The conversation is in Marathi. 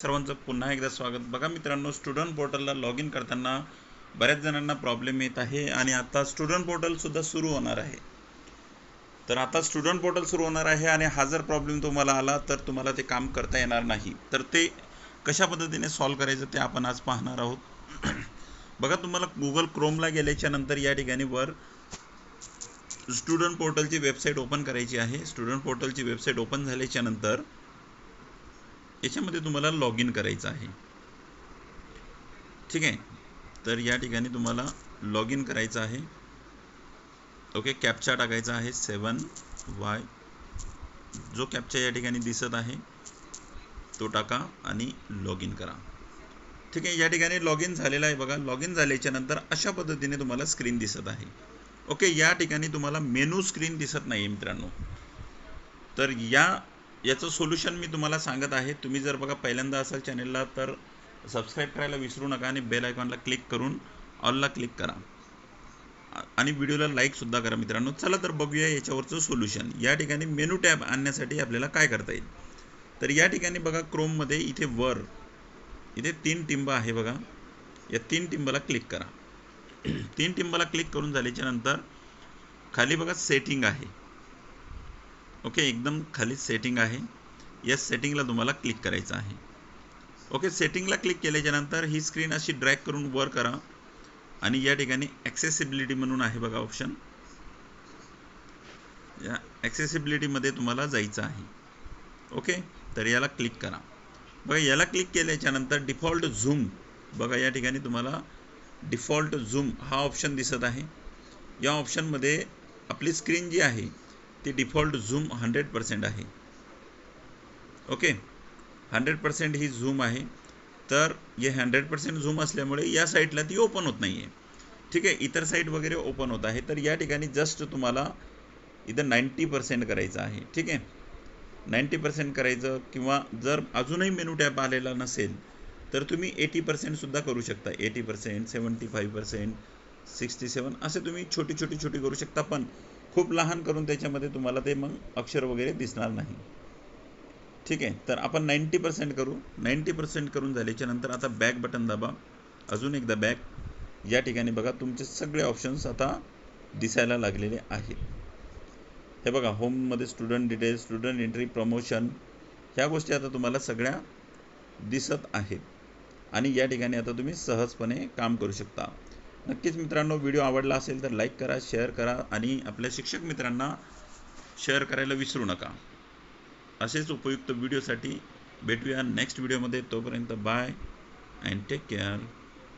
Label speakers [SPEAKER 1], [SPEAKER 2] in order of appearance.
[SPEAKER 1] सर्वांचं पुन्हा एकदा स्वागत. बघा मित्रांनो स्टुडंट पोर्टलला लॉग इन करताना बऱ्याच जणांना प्रॉब्लेम येत आहे आणि आता स्टुडंट पोर्टलसुद्धा सुरू होणार आहे. तर आता स्टुडंट पोर्टल सुरू होणार आहे आणि हा जर प्रॉब्लेम तुम्हाला आला तर तुम्हाला ते काम करता येणार नाही. तर ते कशा पद्धतीने सॉल्व करायचं ते आपण आज पाहणार आहोत. बघा तुम्हाला गुगल क्रोमला गेल्याच्यानंतर या ठिकाणी वर स्टुडंट पोर्टलची वेबसाईट ओपन करायची आहे. स्टुडंट पोर्टलची वेबसाईट ओपन झाल्याच्यानंतर याच्यामध्ये तुम्हाला लॉग इन करायचं आहे. ठीक आहे? तर या ठिकाणी तुम्हाला लॉग इन करायचं आहे. ओके कॅपचा टाकायचा आहे सेवन वाय जो कॅपचा या ठिकाणी दिसत आहे तो टाका आणि लॉग इन करा. ठीक आहे? या ठिकाणी लॉग इन झालेला आहे बघा. लॉग इन झाल्याच्यानंतर अशा पद्धतीने तुम्हाला स्क्रीन दिसत आहे. ओके या ठिकाणी तुम्हाला मेनू स्क्रीन दिसत नाही मित्रांनो. तर या याचं सोल्युशन मी तुम्हाला सांगत आहे. तुम्ही जर बघा पहिल्यांदा असाल चॅनेलला तर सबस्क्राईब करायला विसरू नका आणि बेल आयकॉनला क्लिक करून ऑलला क्लिक करा. आणि व्हिडिओला लाईकसुद्धा करा मित्रांनो. चला तर बघूया याच्यावरचं सोल्युशन या ठिकाणी मेनू टॅब आणण्यासाठी आपल्याला काय करता येईल? तर या ठिकाणी बघा क्रोममध्ये इथे वर इथे तीन टिंब आहे बघा. या तीन टिंबाला क्लिक करा. तीन टिंबाला क्लिक करून झाल्याच्यानंतर खाली बघा सेटिंग आहे. ओके एकदम खाली सेटिंग आहे. या सेटिंगला तुम्हाला क्लिक करायचं आहे. ओके सेटिंगला क्लिक केल्याच्यानंतर ही स्क्रीन अशी ड्रॅग करून वर करा. आणि या ठिकाणी ॲक्सेसिबिलिटी म्हणून आहे बघा ऑप्शन या ॲक्सेसिबिलिटीमध्ये तुम्हाला जायचं आहे. ओके तर याला क्लिक करा. बघा याला क्लिक केल्याच्यानंतर डिफॉल्ट झूम बघा या ठिकाणी तुम्हाला डिफॉल्ट झूम हा ऑप्शन दिसत आहे. या ऑप्शनमध्ये आपली स्क्रीन जी आहे ती डिफॉल्ट झूम हंड्रेड पर्सेंट आहे. ओके हंड्रेड पर्सेंट ही झूम आहे. तर हे हंड्रेड पर्सेंट झूम असल्यामुळे या साईटला ती ओपन होत नाही आहे ठीक आहे? इतर साईट वगैरे ओपन होत आहे. तर या ठिकाणी जस्ट तुम्हाला इथं नाईंटी पर्सेंट करायचं आहे. ठीक आहे? नाईंटी पर्सेंट करायचं किंवा जर अजूनही मेनू टॅप आलेला नसेल तर तुम्ही एटी पर्सेंटसुद्धा करू शकता. Eighty percent seventy five percent sixty seven असे तुम्ही छोटी छोटी छोटी करू शकता. पण खूप लहान करून त्याच्यामध्ये तुम्हाला ते मग अक्षर वगैरे दिसणार नाही. ठीक आहे? तर आपण नाईंटी पर्सेंट करू. नाईंटी पर्सेंट करून झाल्याच्यानंतर आता बॅक बटन दाबा. अजून एकदा बॅक या ठिकाणी बघा तुमचे सगळे ऑप्शन्स आता दिसायला लागलेले आहेत. हे बघा होममध्ये student details student entry promotion ह्या गोष्टी आता तुम्हाला सगळ्या दिसत आहेत. आणि या ठिकाणी आता तुम्ही सहजपणे काम करू शकता. नक्कीच मित्रांनो व्हिडिओ आवडला असेल तर लाईक करा शेअर करा आणि आपल्या शिक्षक मित्रांना शेअर करायला विसरू नका. असेच उपयुक्त व्हिडिओसाठी भेटूया नेक्स्ट व्हिडिओमध्ये. तोपर्यंत बाय अँड टेक केअर.